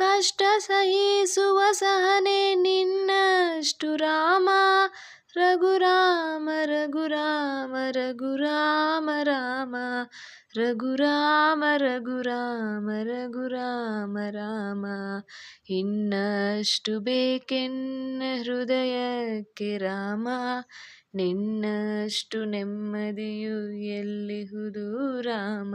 ಕಷ್ಟ ಸಹಿಸುವ ಸಹನೆ ನಿನ್ನಷ್ಟು ರಾಮ. ರಘುರಾಮ ರಘುರಾಮ ರಘುರಾಮ, ರಾಮ. ರಘುರಾಮ ರಘುರಾಮ ರಘುರಾಮ, ರಾಮ. ಇನ್ನಷ್ಟು ಬೇಕೆನ್ನ ಹೃದಯಕ್ಕೆ ರಾಮ. ನಿನ್ನಷ್ಟು ನೆಮ್ಮದಿಯು ಎಲ್ಲಿಹುದು ರಾಮ.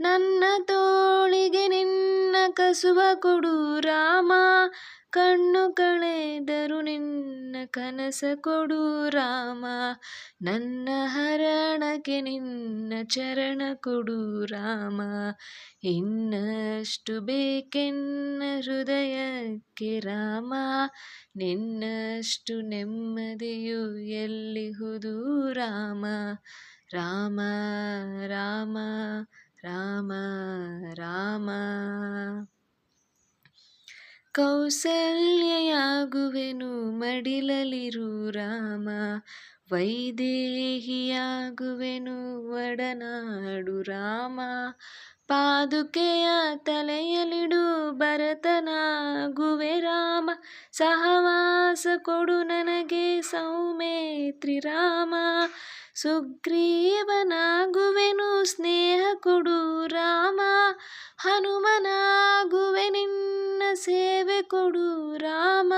ನನ್ನ ತೋಳಿಗೆ ನಿನ್ನ ಕಸುವ ಕೊಡು ರಾಮ. ಕಣ್ಣು ಕಳೆದರು ನಿನ್ನ ಕನಸ ಕೊಡು ರಾಮ. ನನ್ನ ಹರಣಕ್ಕೆ ನಿನ್ನ ಚರಣ ಕೊಡು ರಾಮ. ಇನ್ನಷ್ಟು ಬೇಕೆನ್ನ ಹೃದಯಕ್ಕೆ ರಾಮ. ನಿನ್ನಷ್ಟು ನೆಮ್ಮದಿಯು ಎಲ್ಲಿಹುದು ರಾಮ. ರಾಮ ರಾಮ. ರಾಮ ರಾಮ. ಕೌಸಲ್ಯಯಾಗುವೆನು ಮಡಿಲಲಿರು ರಾಮ. ವೈದೇಹಿಯಾಗುವೆನು ಒಡನಾಡು ರಾಮ. ಪಾದುಕೆಯ ತಲೆಯಲಿಡು ಭರತನಾಗುವೆ ರಾಮ. ಸಹವಾಸ ಕೊಡು ನನಗೆ ಸೌಮೇತ್ರಿ ರಾಮ. ಸುಗ್ರೀವನಾಗುವೆನು, ಸ್ನೇಹ ಕೊಡು ರಾಮ. ಹನುಮನಾಗುವೆ ನಿನ್ನ ಸೇವೆ ಕೊಡು ರಾಮ.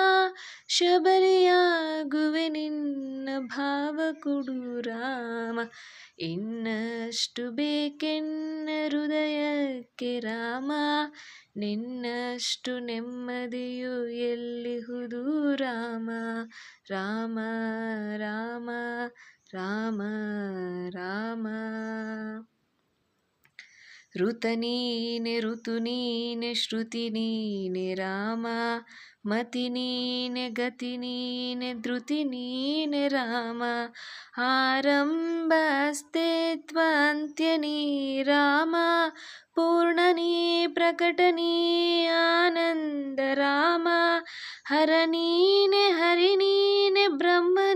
ಶಬರಿಯಾಗುವೆ ನಿನ್ನ ಭಾವ ಕೊಡು ರಾಮ. ಇನ್ನಷ್ಟು ಬೇಕೆನ್ನ ಹೃದಯಕ್ಕೆ ರಾಮ. ನಿನ್ನಷ್ಟು ನೆಮ್ಮದಿಯು ಎಲ್ಲಿಹುದು ರಾಮ. ರಾಮ ರಾಮ. राम राम। ऋतनीन् ऋतुनीन् श्रुतिनीन् राम। मतिनीन् गतिनीन् द्रुतिनीन् राम। आरम्भस्ते त्वान्त्यनी राम। पूर्णनी प्रकटनी आनन्द राम। हरनीन् हरिणीन् ब्रह्म